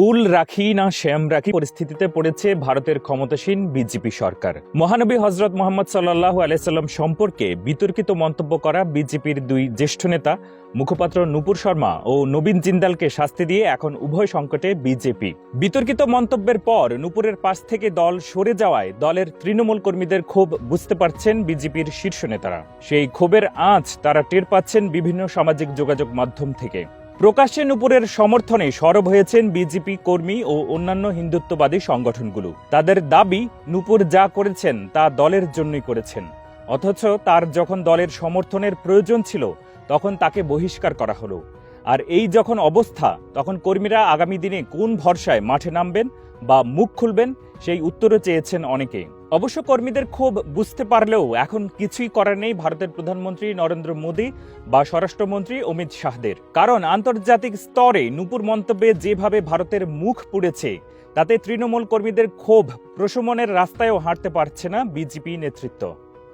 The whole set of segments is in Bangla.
কুল রাখি না শ্যাম রাখি পরিস্থিতিতে পড়েছে ভারতের ক্ষমতাসীন বিজেপি সরকার। মহানবী হজরত মোহাম্মদ সাল্লাহ আলাইসাল্লাম সম্পর্কে বিতর্কিত মন্তব্য করা বিজেপির দুই জ্যেষ্ঠ নেতা, মুখপাত্র নুপুর শর্মা ও নবীন জিন্দালকে শাস্তি দিয়ে এখন উভয় সংকটে বিজেপি। বিতর্কিত মন্তব্যের পর নুপুরের পাশ থেকে দল সরে যাওয়ায় দলের তৃণমূল কর্মীদের ক্ষোভ বুঝতে পারছেন বিজেপির শীর্ষ নেতারা। সেই ক্ষোভের আঁচ তারা টের পাচ্ছেন বিভিন্ন সামাজিক যোগাযোগ মাধ্যম থেকে। প্রকাশ্যে নুপুরের সমর্থনে সরব হয়েছেন বিজেপি কর্মী ও অন্যান্য হিন্দুত্ববাদী সংগঠনগুলো। তাদের দাবি, নুপুর যা করেছেন তা দলের জন্যই করেছেন। অথচ তার যখন দলের সমর্থনের প্রয়োজন ছিল, তখন তাকে বহিষ্কার করা হলো। আর এই যখন অবস্থা, তখন কর্মীরা আগামী দিনে কোন ভরসায় মাঠে নামবেন বা মুখ খুলবেন, সেই উত্তরও চেয়েছেন অনেকে। অবশ্য কর্মীদের ক্ষোভ বুঝতে পারলেও এখন কিছুই করার নেই ভারতের প্রধানমন্ত্রী নরেন্দ্র মোদী বা স্বরাষ্ট্রমন্ত্রী অমিত শাহদের। কারণ আন্তর্জাতিক স্তরে নুপুর মন্তব্যে যেভাবে ভারতের মুখ পুড়েছে, তাতে তৃণমূল কর্মীদের ক্ষোভ প্রশমনের রাস্তায়ও হাঁটতে পারছে না বিজেপি নেতৃত্ব।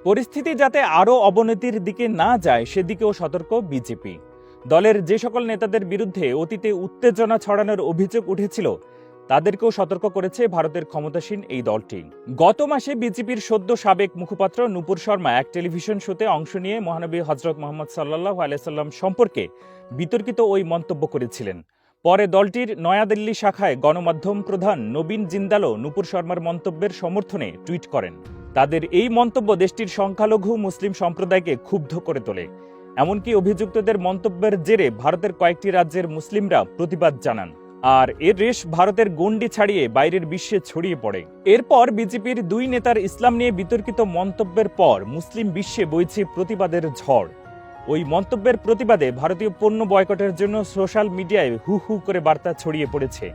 পরিস্থিতি যাতে আরও অবনতির দিকে না যায়, সেদিকেও সতর্ক বিজেপি। দলের যে সকল নেতাদের বিরুদ্ধে অতীতে উত্তেজনা ছড়ানোর অভিযোগ উঠেছিল তাদেরকেও সতর্ক করেছে ভারতের ক্ষমতাসীন এই দলটি। গত মাসে বিজেপির সদ্য সাবেক মুখপাত্র নুপুর শর্মা এক টেলিভিশন শোতে অংশ নিয়ে মহানবী হজরত মোহাম্মদ সাল্লাহ আলাইসাল্লাম সম্পর্কে বিতর্কিত ওই মন্তব্য করেছিলেন। পরে দলটির নয়াদিল্লি শাখায় গণমাধ্যম প্রধান নবীন জিন্দালও নুপুর শর্মার মন্তব্যের সমর্থনে টুইট করেন। তাদের এই মন্তব্য দেশটির সংখ্যালঘু মুসলিম সম্প্রদায়কে ক্ষুব্ধ করে তোলে। এমনকি অভিযুক্তদের মন্তব্যের জেরে ভারতের কয়েকটি রাজ্যের মুসলিমরা প্রতিবাদ জানান। আর এর রেশ ভারতের গণ্ডি ছাড়িয়ে বাইরের বিশ্বে ছড়িয়ে পড়ে। এরপর বিজেপির দুই নেতার ইসলাম নিয়ে বিতর্কিত মন্তব্যের পর মুসলিম বিশ্বে বইছে প্রতিবাদের ঝড়। ওই মন্তব্যের প্রতিবাদে ভারতীয় পণ্য বয়কটের জন্য সোশ্যাল মিডিয়ায় হু হু করে বার্তা ছড়িয়ে পড়েছে।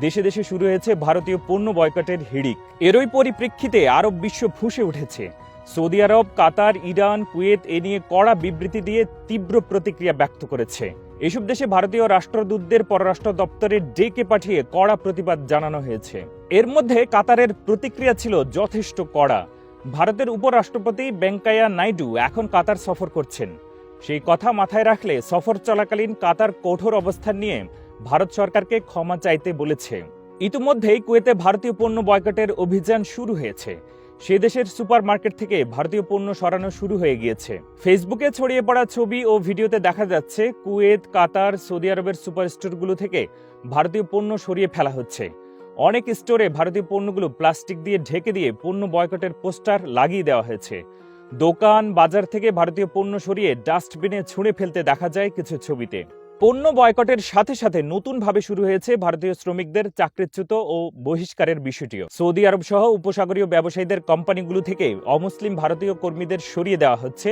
দেশে দেশে শুরু হয়েছে ভারতীয় পণ্য বয়কটের হিড়িক। এরই পরিপ্রেক্ষিতে আরব বিশ্ব ফুঁসে উঠেছে। সৌদি আরব, কাতার, ইরান, কুয়েত এ নিয়ে কড়া বিবৃতি দিয়ে তীব্র প্রতিক্রিয়া ব্যক্ত করেছে। এসব দেশে ভারতীয় রাষ্ট্রদূতদের পররাষ্ট্র দপ্তরে ডেকে পাঠিয়ে কড়া প্রতিবাদ জানানো হয়েছে। এর মধ্যে কাতারের প্রতিক্রিয়া ছিল যথেষ্ট কড়া। ভারতের উপরাষ্ট্রপতি বেঙ্কাইয়া নাইডু এখন কাতার সফর করছেন। সেই কথা মাথায় রাখলে সফর চলাকালীন কাতার কঠোর অবস্থান নিয়ে ভারত সরকারকে ক্ষমা চাইতে বলেছে। ইতিমধ্যেই কুয়েতে ভারতীয় পণ্য বয়কটের অভিযান শুরু হয়েছে। সে দেশের সুপার মার্কেট থেকে ভারতীয় পণ্য সরানো শুরু হয়ে গিয়েছে। ফেসবুকে ছড়িয়ে পড়া ছবি ও ভিডিওতে দেখা যাচ্ছে, কুয়েত, কাতার, সৌদি আরবের সুপার স্টোরগুলো থেকে ভারতীয় পণ্য সরিয়ে ফেলা হচ্ছে। অনেক স্টোরে ভারতীয় পণ্যগুলো প্লাস্টিক দিয়ে ঢেকে দিয়ে পণ্য বয়কটের পোস্টার লাগিয়ে দেওয়া হয়েছে। দোকান, বাজার থেকে ভারতীয় পণ্য সরিয়ে ডাস্টবিনে ছুঁড়ে ফেলতে দেখা যায় কিছু ছবিতে। পণ্য বয়কটের সাথে সাথে নতুনভাবে শুরু হয়েছে ভারতীয় শ্রমিকদের চাকরিচ্যুত ও বহিষ্কারের বিষয়টিও। সৌদি আরব সহ উপসাগরীয় ব্যবসায়ীদের কোম্পানিগুলো থেকে অমুসলিম ভারতীয় কর্মীদের সরিয়ে দেওয়া হচ্ছে,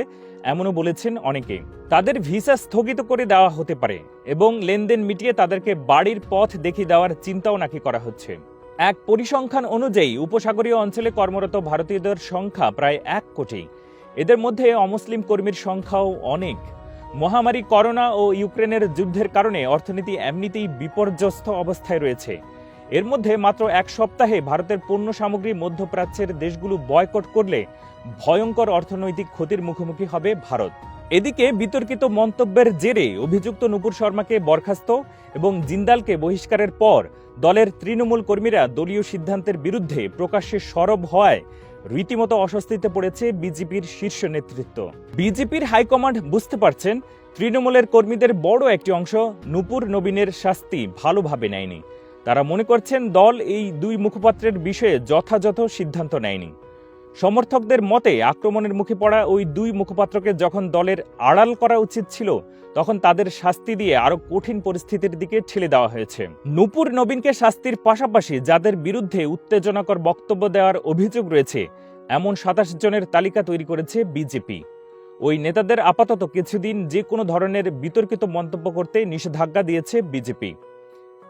এমনও বলেছেন অনেকে তাদের ভিসা স্থগিত করে দেওয়া হতে পারে এবং লেনদেন মিটিয়ে তাদেরকে বাড়ির পথ দেখিয়ে দেওয়ার চিন্তাও নাকি করা হচ্ছে। এক পরিসংখ্যান অনুযায়ী উপসাগরীয় অঞ্চলে কর্মরত ভারতীয়দের সংখ্যা প্রায় এক কোটি। এদের মধ্যে অমুসলিম কর্মীর সংখ্যাও অনেক। মহামারী করোনা ও ইউক্রেনের যুদ্ধের কারণে অর্থনীতি এমনিতেই বিপর্যস্ত অবস্থায় রয়েছে। এর মধ্যে মাত্র এক সপ্তাহে ভারতের পণ্য সামগ্রী মধ্যপ্রাচ্যের দেশগুলো বয়কট করলে ভয়ঙ্কর অর্থনৈতিক ক্ষতির মুখোমুখি হবে ভারত। এদিকে বিতর্কিত মন্তব্যের জেরে অভিযুক্ত নুপুর শর্মাকে বরখাস্ত এবং জিন্দালকে বহিষ্কারের পর দলের তৃণমূল কর্মীরা দলীয় সিদ্ধান্তের বিরুদ্ধে প্রকাশ্যে সরব হওয়ায় রীতিমতো অস্বস্তিতে পড়েছে বিজেপির শীর্ষ নেতৃত্ব। বিজেপির হাইকমান্ড বুঝতে পারছেন, তৃণমূলের কর্মীদের বড় একটি অংশ নুপুর নবীনের শাস্তি ভালোভাবে নেয়নি। তারা মনে করছেন দল এই দুই মুখপাত্রের বিষয়ে যথাযথ সিদ্ধান্ত নেয়নি। সমর্থকদের মতে আক্রমণের মুখে পড়া ওই দুই মুখপাত্রকে যখন দলের আড়াল করা উচিত ছিল, তখন তাদের শাস্তি দিয়ে আরও কঠিন পরিস্থিতির দিকে ঠেলে দেওয়া হয়েছে। নূপুর নবীনকে শাস্তির পাশাপাশি যাদের বিরুদ্ধে উত্তেজনাকর বক্তব্য দেওয়ার অভিযোগ রয়েছে, এমন সাতাশ জনের তালিকা তৈরি করেছে বিজেপি। ওই নেতাদের আপাতত কিছুদিন যে কোনো ধরনের বিতর্কিত মন্তব্য করতে নিষেধাজ্ঞা দিয়েছে বিজেপি।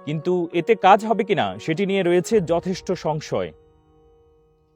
কিন্তু এতে কাজ হবে কিনা, সেটি নিয়ে রয়েছে যথেষ্ট সংশয়।